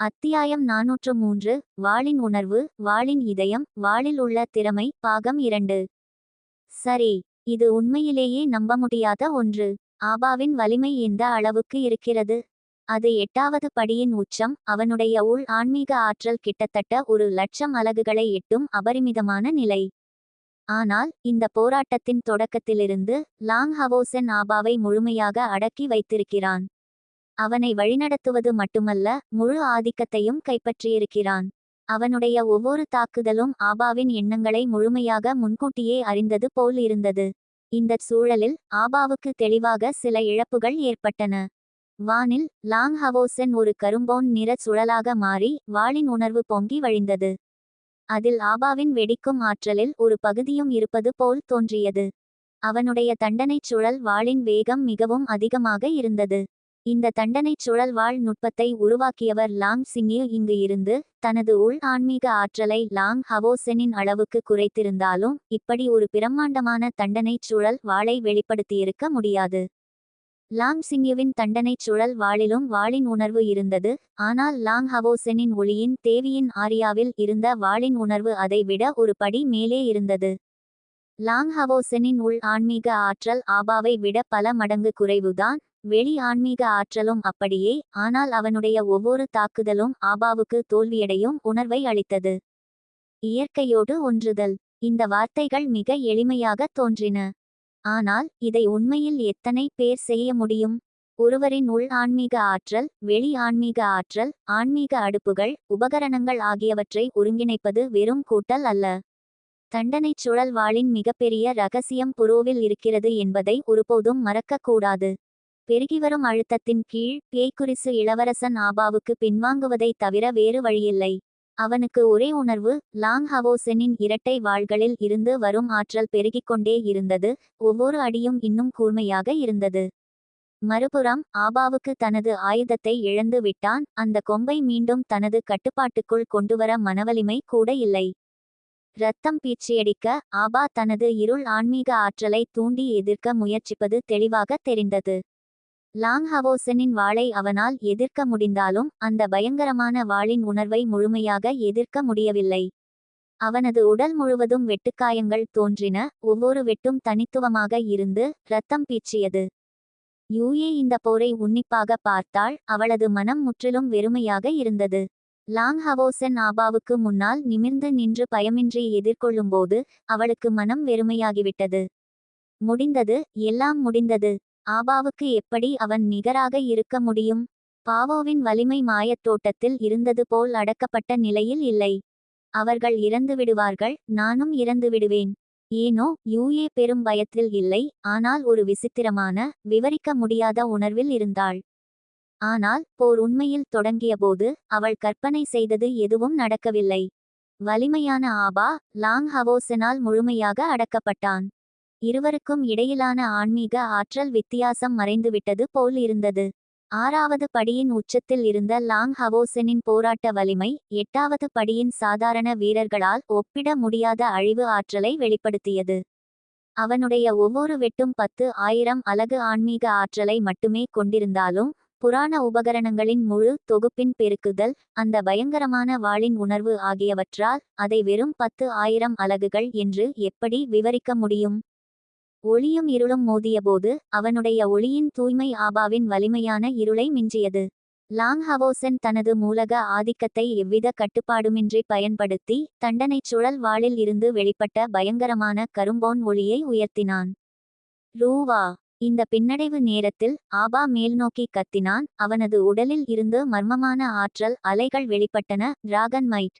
அத்தியாயம் நாநூற்று மூன்று. வாளின் உணர்வு வாளின் இதயம் வாளில் உள்ள திறமை பாகம் இரண்டு. சரி இது உண்மையிலேயே நம்ப முடியாத ஒன்று. ஆபாவின் வலிமை எந்த அளவுக்கு இருக்கிறது? அது எட்டாவது படியின் உச்சம் அவனுடைய உள் ஆன்மீக ஆற்றல் கிட்டத்தட்ட ஒரு லட்சம் அலகுகளை எட்டும் அபரிமிதமான நிலை. ஆனால் இந்த போராட்டத்தின் தொடக்கத்திலிருந்து லாங் ஹவோசென் ஆபாவை முழுமையாக அடக்கி வைத்திருக்கிறான். அவனை வழிநடத்துவது மட்டுமல்ல முழு ஆதிக்கத்தையும் கைப்பற்றியிருக்கிறான். அவனுடைய ஒவ்வொரு தாக்குதலும் ஆபாவின் எண்ணங்களை முழுமையாக முன்கூட்டியே அறிந்தது போல் இருந்தது. இந்தச் சூழலில் ஆபாவுக்கு தெளிவாக சில இழப்புகள் ஏற்பட்டன. வானில் லாங் ஹவோசென் ஒரு கரும்போன் நிற சுழலாக மாறி வாளின் உணர்வு பொங்கி வழிந்தது. அதில் ஆபாவின் வெடிக்கும் ஆற்றலில் ஒரு பகுதியும் இருப்பது போல் தோன்றியது. அவனுடைய தண்டனைச் சுழல் வாளின் வேகம் மிகவும் அதிகமாக இருந்தது. இந்த தண்டனைச் சுழல் வாழ் நுட்பத்தை உருவாக்கியவர் லாங் சிங்யூ இங்கு இருந்து தனது உள் ஆன்மீக ஆற்றலை லாங் ஹவோசெனின் அளவுக்கு குறைத்திருந்தாலும் இப்படி ஒரு பிரம்மாண்டமான தண்டனைச் சுழல் வாளை வெளிப்படுத்தியிருக்க முடியாது. லாங் சிங்யுவின் தண்டனைச் சுழல் வாளிலும் வாளின் உணர்வு இருந்தது ஆனால் லாங் ஹவோசெனின் ஒளியின் தேவியின் ஆரியாவில் இருந்த வாளின் உணர்வு அதை விட ஒரு படி மேலே இருந்தது. லாங் ஹவோசெனின் உள் ஆன்மீக ஆற்றல் ஆபாவை விட பல மடங்கு குறைவுதான் வெளி ஆன்மீக ஆற்றலும் அப்படியே ஆனால் அவனுடைய ஒவ்வொரு தாக்குதலும் ஆபாவுக்கு தோல்வியடையும் உணர்வை அளித்தது. இயற்கையோடு ஒன்றுதல். இந்த வார்த்தைகள் மிக எளிமையாக தோன்றின. ஆனால் இதை உண்மையில் எத்தனை பேர் செய்ய முடியும்? ஒருவரின் உள் ஆன்மீக ஆற்றல் வெளி ஆன்மீக ஆற்றல் ஆன்மீக அடுப்புகள் உபகரணங்கள் ஆகியவற்றை ஒருங்கிணைப்பது வெறும் கூட்டல் அல்ல. தண்டனைச் சுழல் வாளின் மிகப்பெரிய ரகசியம் புரோவில் இருக்கிறது என்பதை ஒருபோதும் மறக்கக்கூடாது. பெருகிவரும் அழுத்தத்தின் கீழ் பேய்குரிசு இளவரசன் ஆபாவுக்கு பின்வாங்குவதைத் தவிர வேறு வழியில்லை. அவனுக்கு ஒரே உணர்வு லாங் ஹவோசெனின் இரட்டை வாள்களில் இருந்து வரும் ஆற்றல் பெருகிக்கொண்டே இருந்தது ஒவ்வொரு அடியும் இன்னும் கூர்மையாக இருந்தது. மறுபுறம் ஆபாவுக்கு தனது ஆயுதத்தை இழந்து விட்டான் அந்த கொம்பை மீண்டும் தனது கட்டுப்பாட்டுக்குள் கொண்டுவர மனவலிமை கூட இல்லை. இரத்தம் பீச்சியடிக்க ஆபா தனது இருள் ஆன்மீக ஆற்றலை தூண்டி எதிர்க்க முயற்சிப்பது தெளிவாக தெரிந்தது. லாங் ஹவோசனின் வாளை அவனால் எதிர்க்க முடிந்தாலும் அந்த பயங்கரமான வாளின் உணர்வை முழுமையாக எதிர்க்க முடியவில்லை. அவனது உடல் முழுவதும் வெட்டுக்காயங்கள் தோன்றின ஒவ்வொரு வெட்டும் தனித்துவமாக இருந்து ரத்தம் பீச்சியது. யூஏ இந்த போரை உன்னிப்பாக பார்த்தாள் அவளது மனம் முற்றிலும் வெறுமையாக இருந்தது. லாங் ஹவோசன் ஆபாவுக்கு முன்னால் நிமிர்ந்து நின்று பயமின்றி எதிர்கொள்ளும்போது அவளுக்கு மனம் வெறுமையாகிவிட்டது. முடிந்தது எல்லாம் முடிந்தது. ஆபாவுக்கு எப்படி அவன் நிகராக இருக்க முடியும்? பாவோவின் வலிமை மாயத் தோட்டத்தில் இருந்தது போல் அடக்கப்பட்ட நிலையில் இல்லை. அவர்கள் இறந்து விடுவார்கள் நானும் இறந்து விடுவேன். ஏனோ யூஏ பெரும் பயத்தில் இல்லை ஆனால் ஒரு விசித்திரமான விவரிக்க முடியாத உணர்வில் இருந்தாள். ஆனால் போர் உண்மையில் தொடங்கியபோது அவள் கற்பனை செய்தது எதுவும் நடக்கவில்லை. வலிமையான ஆபா லாங் ஹவோசனால் முழுமையாக அடக்கப்பட்டான். இருவருக்கும் இடையிலான ஆன்மீக ஆற்றல் வித்தியாசம் மறைந்துவிட்டது போல் இருந்தது. ஆறாவது படியின் உச்சத்தில் இருந்த லாங் ஹவோசனின் போராட்ட வலிமை எட்டாவது படியின் சாதாரண வீரர்களால் ஒப்பிட முடியாத அழிவு ஆற்றலை வெளிப்படுத்தியது. அவனுடைய ஒவ்வொரு வெட்டும் பத்து ஆயிரம் அலகு ஆன்மீக ஆற்றலை மட்டுமே கொண்டிருந்தாலும் புராண உபகரணங்களின் முழு தொகுப்பின் பெருக்குதல் அந்த பயங்கரமான வாளின் உணர்வு ஆகியவற்றால் அதை வெறும் பத்து ஆயிரம் அலகுகள் என்று எப்படி விவரிக்க முடியும்? ஒளியும் இருளும் மோதியபோது அவனுடைய ஒளியின் தூய்மை ஆபாவின் வலிமையான இருளை மிஞ்சியது. லாங் ஹவோசன் தனது மூலக ஆதிக்கத்தை எவ்வித கட்டுப்பாடுமின்றி பயன்படுத்தி தண்டனைச் சுழல் வாளில் இருந்து வெளிப்பட்ட பயங்கரமான கரும்போன் ஒளியை உயர்த்தினான். ரூவா இந்த பின்னடைவு நேரத்தில் ஆபா மேல்நோக்கி கத்தினான். அவனது உடலில் இருந்து மர்மமான ஆற்றல் அலைகள் வெளிப்பட்டன. Dragon might.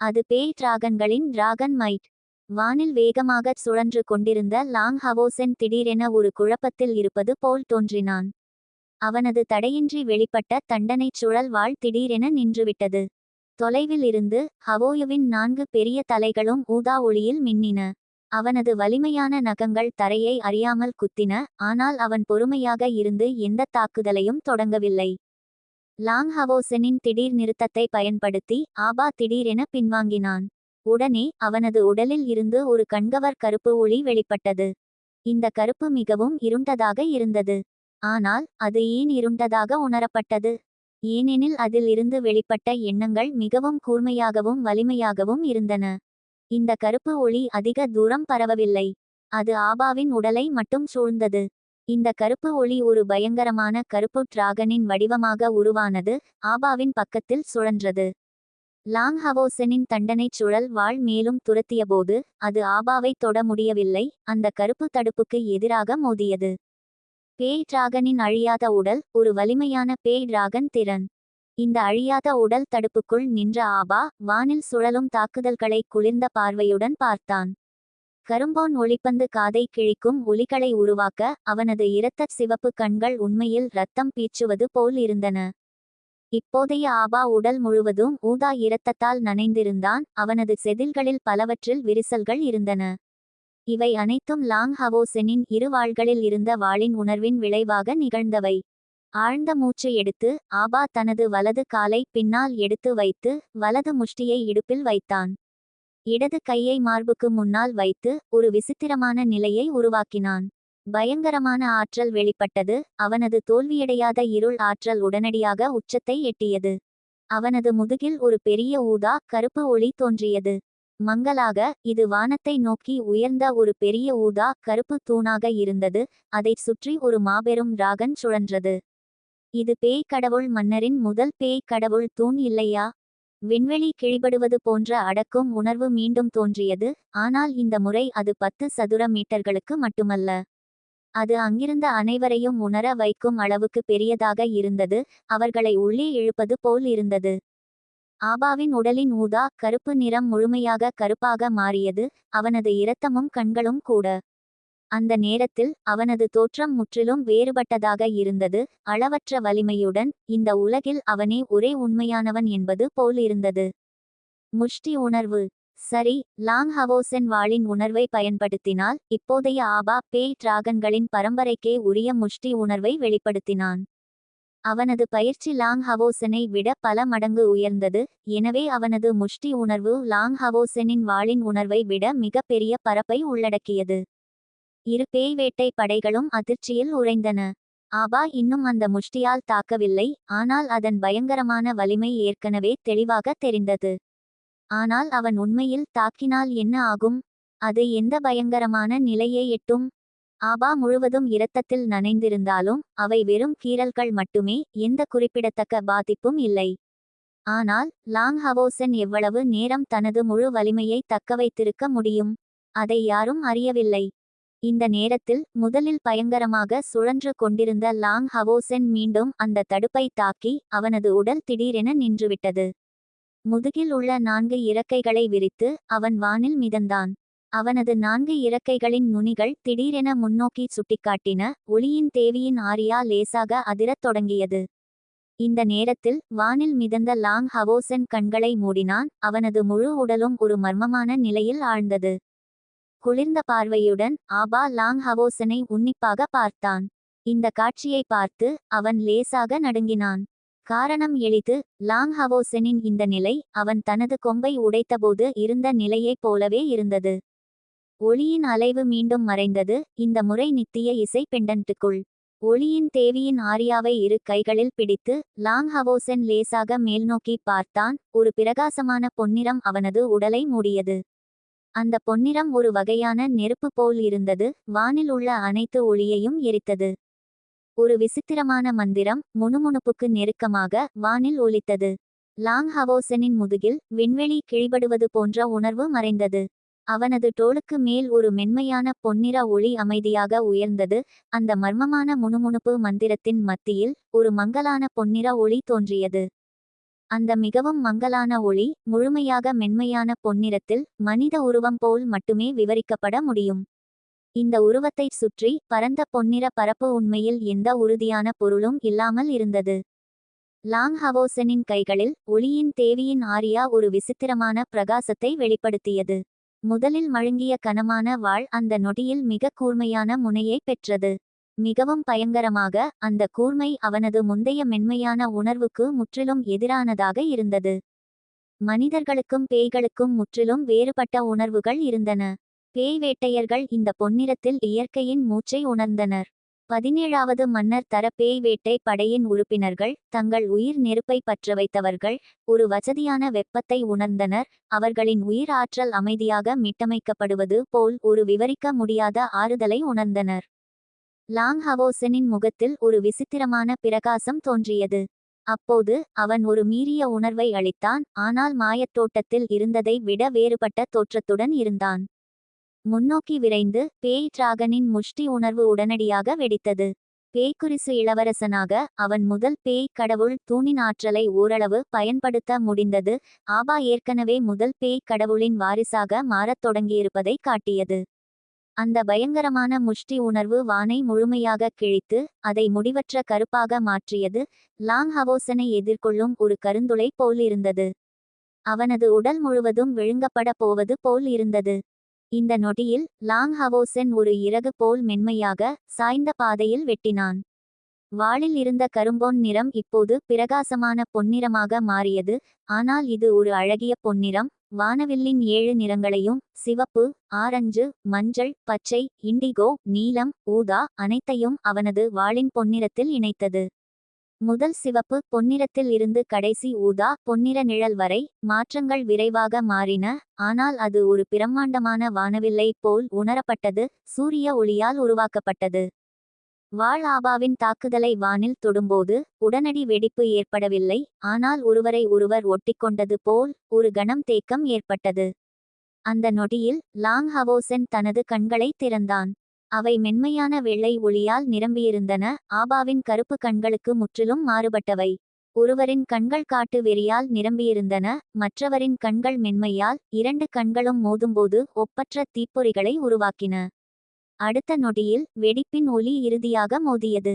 அது பேய் டிராகன்களின் டிராகன் மைட். வானில் வேகமாகச் சுழன்று கொண்டிருந்த லாங் ஹவோசென் திடீரென ஒரு குழப்பத்தில் இருப்பது போல் தோன்றினான். அவனது தடையின்றி வெளிப்பட்ட தண்டனைச் சுழல் வாழ் திடீரென நின்றுவிட்டது. தொலைவில் இருந்து ஹவோயுவின் நான்கு பெரிய தலைகளும் ஊதா ஒளியில் மின்னின. அவனது வலிமையான நகங்கள் தரையை அறியாமல் குத்தின ஆனால் அவன் பொறுமையாக இருந்து எந்த தாக்குதலையும் தொடங்கவில்லை. லாங் ஹவோசெனின் திடீர் நிறுத்தத்தை பயன்படுத்தி ஆபா திடீரென பின்வாங்கினான். உடனே அவனது உடலில் இருந்து ஒரு கண்கவர் கருப்பு ஒளி வெளிப்பட்டது. இந்த கருப்பு மிகவும் இருண்டதாக இருந்தது. ஆனால் அது ஏன் இருண்டதாக உணரப்பட்டது? ஏனெனில் அதில் இருந்து வெளிப்பட்ட எண்ணங்கள் மிகவும் கூர்மையாகவும் வலிமையாகவும் இருந்தன. இந்த கருப்பு ஒளி அதிக தூரம் பரவவில்லை. அது ஆபாவின் உடலை மட்டும் சூழ்ந்தது. இந்த கருப்பு ஒளி ஒரு பயங்கரமான கருப்பு டிராகனின் வடிவமாக உருவானது ஆபாவின் பக்கத்தில் சுழன்றது. லாங் ஹவோசனின் தண்டனைச் சுழல் வாழ் மேலும் துரத்தியபோது அது ஆபாவை தொட முடியவில்லை அந்த கருப்பு தடுப்புக்கு எதிராக மோதியது. பேய் டிராகனின் அழியாத உடல் ஒரு வலிமையான பேய் டிராகன் திறன். இந்த அழியாத உடல் தடுப்புக்குள் நின்ற ஆபா வானில் சுழலும் தாக்குதல்களை குளிர்ந்த பார்வையுடன் பார்த்தான். கரும்போன் ஒளிப்பந்து காதை கிழிக்கும் ஒலிகளை உருவாக்க அவனது இரத்த சிவப்பு கண்கள் உண்மையில் ரத்தம் பீச்சுவது போல் இருந்தன. இப்போதைய ஆபா உடல் முழுவதும் ஊதா இரத்தத்தால் நனைந்திருந்தான் அவனது செதில்களில் பலவற்றில் விரிசல்கள் இருந்தன. இவை அனைத்தும் லாங் ஹவோசெனின் இரு வாள்களில் இருந்த வாளின் உணர்வின் விளைவாக நிகழ்ந்தவை. ஆழ்ந்த மூச்சு எடுத்து ஆபா தனது வலது காலை பின்னால் எடுத்து வைத்து வலது முஷ்டியை இடுப்பில் வைத்தான். இடது கையை மார்புக்கு முன்னால் வைத்து ஒரு விசித்திரமான நிலையை உருவாக்கினான். பயங்கரமான ஆற்றல் வெளிப்பட்டது. அவனது தோல்வியடையாத இருள் ஆற்றல் உடனடியாக உச்சத்தை எட்டியது. அவனது முதுகில் ஒரு பெரிய ஊதா கருப்பு ஒளி தோன்றியது. மங்கலாக இது வானத்தை நோக்கி உயர்ந்த ஒரு பெரிய ஊதா கருப்பு தூணாக இருந்தது. அதைச் சுற்றி ஒரு மாபெரும் ராகன் சுழன்றது. இது பேய் கடவுள் மன்னரின் முதல் பேய் கடவுள் தூண் இல்லையா? விண்வெளி கிழிபடுவது போன்ற அடக்கும் உணர்வு மீண்டும் தோன்றியது. ஆனால் இந்த முறை அது பத்து சதுர மீட்டர்களுக்கு மட்டுமல்ல. அது அங்கிருந்த அனைவரையும் உணர வைக்கும் அளவுக்கு பெரியதாக இருந்தது. அவர்களை உள்ளே இழுப்பது போல் இருந்தது. ஆபாவின் உடலின் ஊதா கருப்பு நிறம் முழுமையாக கருப்பாக மாறியது. அவனது இரத்தமும் கண்களும் கூட. அந்த நேரத்தில் அவனது தோற்றம் முற்றிலும் வேறுபட்டதாக இருந்தது. அளவற்ற வலிமையுடன் இந்த உலகில் அவனே ஒரே உண்மையானவன் என்பது போல் இருந்தது. முஷ்டி உணர்வு. சரி லாங் ஹவோசென் வாளின் உணர்வை பயன்படுத்தினால் இப்போதைய ஆபா பேய் டிராகன்களின் பரம்பரைக்கே உரிய முஷ்டி உணர்வை வெளிப்படுத்தினான். அவனது பயிற்சி லாங் ஹவோசனை விட பல மடங்கு உயர்ந்தது எனவே அவனது முஷ்டி உணர்வு லாங் ஹவோசனின் வாளின் உணர்வை விட மிக பெரிய பரப்பை உள்ளடக்கியது. இரு பேய் வேட்டை படைகளும் அதிர்ச்சியில் உறைந்தன. ஆபா இன்னும் அந்த முஷ்டியால் தாக்கவில்லை ஆனால் அதன் பயங்கரமான வலிமை ஏற்கனவே தெளிவாக தெரிந்தது. ஆனால் அவன் உண்மையில் தாக்கினால் என்ன ஆகும்? அது எந்த பயங்கரமான நிலையை எட்டும்? ஆபா முழுவதும் இரத்தத்தில் நனைந்திருந்தாலும் அவை வெறும் கீறல்கள் மட்டுமே எந்த குறிப்பிடத்தக்க பாதிப்பும் இல்லை. ஆனால் லாங் ஹவோசன் எவ்வளவு நேரம் தனது முழு வலிமையை தக்கவைத்திருக்க முடியும்? அதை யாரும் அறியவில்லை. இந்த நேரத்தில் முதலில் பயங்கரமாக சுழன்று கொண்டிருந்த லாங் ஹவோசென் மீண்டும் அந்த தடுப்பை தாக்கி அவனது உடல் திடீரென நின்றுவிட்டது. முதுகில் உள்ள நான்கு இறக்கைகளை விரித்து அவன் வானில் மிதந்தான். அவனது நான்கு இறக்கைகளின் நுனிகள் திடீரென முன்னோக்கி சுட்டிக்காட்டின ஒளியின் தேவியின் ஆரியா லேசாக அதிரத் தொடங்கியது. இந்த நேரத்தில் வானில் மிதந்த லாங் ஹவோசன் கண்களை மூடினான். அவனது முழு உடலும் ஒரு மர்மமான நிலையில் ஆழ்ந்தது. குளிர்ந்த பார்வையுடன் ஆபா லாங் ஹவோசனை உன்னிப்பாக பார்த்தான். இந்த காட்சியை பார்த்து அவன் லேசாக நடுங்கினான். காரணம் எளிது லாங் ஹவோசனின் இந்த நிலை அவன் தனது கொம்பை உடைத்தபோது இருந்த நிலையைப் போலவே இருந்தது. ஒளியின் அலைவு மீண்டும் மறைந்தது இந்த முறை நித்திய இசை பெண்டன்ட்டுக்குள். ஒளியின் தேவியின் ஆரியாவை இரு கைகளில் பிடித்து லாங் ஹவோசன் லேசாக மேல்நோக்கி பார்த்தான் ஒரு பிரகாசமான பொன்னிறம் அவனது உடலை மூடியது. அந்த பொன்னிறம் ஒரு வகையான நெருப்பு போல் இருந்தது வானில் உள்ள அனைத்து ஒளியையும் எரித்தது. ஒரு விசித்திரமான மந்திரம் முணுமுணுப்புக்கு நெருக்கமாக வானில் ஒலித்தது. லாங் ஹவோசனின் முதுகில் விண்வெளி கிழிபடுவது போன்ற உணர்வு மறைந்தது. அவனது தோளுக்கு மேல் ஒரு மென்மையான பொன்னிற ஒளி அமைதியாக உயர்ந்தது. அந்த மர்மமான முணுமுணுப்பு மந்திரத்தின் மத்தியில் ஒரு மங்கலான பொன்னிற ஒளி தோன்றியது. அந்த மிகவும் மங்கலான ஒளி முழுமையாக மென்மையான பொன்னிறத்தில் மனித உருவம் போல் மட்டுமே விவரிக்கப்பட முடியும். இந்த உருவத்தை சுற்றி பரந்த பொன்னிற பரப்பு உண்மையில் எந்த உறுதியான பொருளும் இல்லாமல் இருந்தது. லாங் ஹவோசனின் கைகளில் ஒளியின் தேவியின் ஆரியா ஒரு விசித்திரமான பிரகாசத்தை வெளிப்படுத்தியது. முதலில் மழுங்கிய கனமான வாள் அந்த நொடியில் மிக கூர்மையான முனையை பெற்றது. மிகவும் பயங்கரமாக அந்த கூர்மை அவனது முந்தைய மென்மையான உணர்வுக்கு முற்றிலும் எதிரானதாக இருந்தது. மனிதர்களுக்கும் பேய்களுக்கும் முற்றிலும் வேறுபட்ட உணர்வுகள் இருந்தன. பேய் வேட்டையர்கள் இந்த பொன்னிறத்தில் இயற்கையின் மூச்சை உணர்ந்தனர். பதினேழாவது மன்னர் தர பேய் வேட்டை படையின் உறுப்பினர்கள் தங்கள் உயிர் நெருப்பை பற்ற வைத்தவர்கள் ஒரு வசதியான வெப்பத்தை உணர்ந்தனர். அவர்களின் உயிர் ஆற்றல் அமைதியாக மீட்டமைக்கப்படுவது போல் ஒரு விவரிக்க முடியாத ஆறுதலை உணர்ந்தனர். லாங் ஹவோசனின் முகத்தில் ஒரு விசித்திரமான பிரகாசம் தோன்றியது. அப்போது அவன் ஒரு மீறிய உணர்வை அளித்தான் ஆனால் மாயத்தோட்டத்தில் இருந்ததை விட வேறுபட்ட தோற்றத்துடன் இருந்தான். முன்னோக்கி விரைந்து பேய் டிராகனின் முஷ்டி உணர்வு உடனடியாக வெடித்தது. பேய்க்குரிசு இளவரசனாக அவன் முதல் பேய் கடவுள் தூணின் ஆற்றலை ஓரளவு பயன்படுத்த முடிந்தது. ஆபா ஏற்கனவே முதல் பேய் கடவுளின் வாரிசாக மாறத் தொடங்கியிருப்பதை காட்டியது. அந்த பயங்கரமான முஷ்டி உணர்வு வானை முழுமையாக கிழித்து அதை முடிவற்ற கருப்பாக மாற்றியது. லாங் ஹவோசனை எதிர்கொள்ளும் ஒரு கருந்துளை போல் இருந்தது. அவனது உடல் முழுவதும் விழுங்கப்பட போவது போல் இருந்தது. இந்த நொடியில் லாங் ஹவோசென் ஒரு இறகு போல் மென்மையாக சாய்ந்த பாதையில் வெட்டினான். வாளில் இருந்த கரும்பொன் நிறம் இப்போது பிரகாசமான பொன்னிறமாக மாறியது. ஆனால் இது ஒரு அழகிய பொன்னிறம். வானவில்லின் ஏழு நிறங்களையும் சிவப்பு ஆரஞ்சு மஞ்சள் பச்சை இண்டிகோ நீலம் ஊதா அனைத்தையும் அவனது வாளின் பொன்னிறத்தில் இணைத்தது. முதல் சிவப்பு பொன்னிறத்தில் இருந்து கடைசி ஊதா பொன்னிற நிழல் வரை மாற்றங்கள் விரைவாக மாறின ஆனால் அது ஒரு பிரம்மாண்டமான வானவில்லை போல் உணரப்பட்டது சூரிய ஒளியால் உருவாக்கப்பட்டது. வாள் ஆபாவின் தாக்குதலை வானில் தொடும்போது உடனடி வெடிப்பு ஏற்படவில்லை ஆனால் ஒருவரை ஒருவர் ஒட்டிக்கொண்டது போல் ஒரு கணம் தேக்கம் ஏற்பட்டது. அந்த நொடியில் லாங் ஹவோசென் தனது கண்களை திறந்தான். அவை மென்மையான வெள்ளை ஒளியால் நிரம்பியிருந்தன. ஆபாவின் கருப்பு கண்களுக்கு முற்றிலும் மாறுபட்டவை. ஒருவரின் கண்கள் காட்டு வெறியால் நிரம்பியிருந்தன. மற்றவரின் கண்கள் மென்மையால் இரண்டு கண்களும் மோதும்போது ஒப்பற்ற தீப்பொறிகளை உருவாக்கின. அடுத்த நொடியில் வெடிப்பின் ஒலி இறுதியாக மோதியது.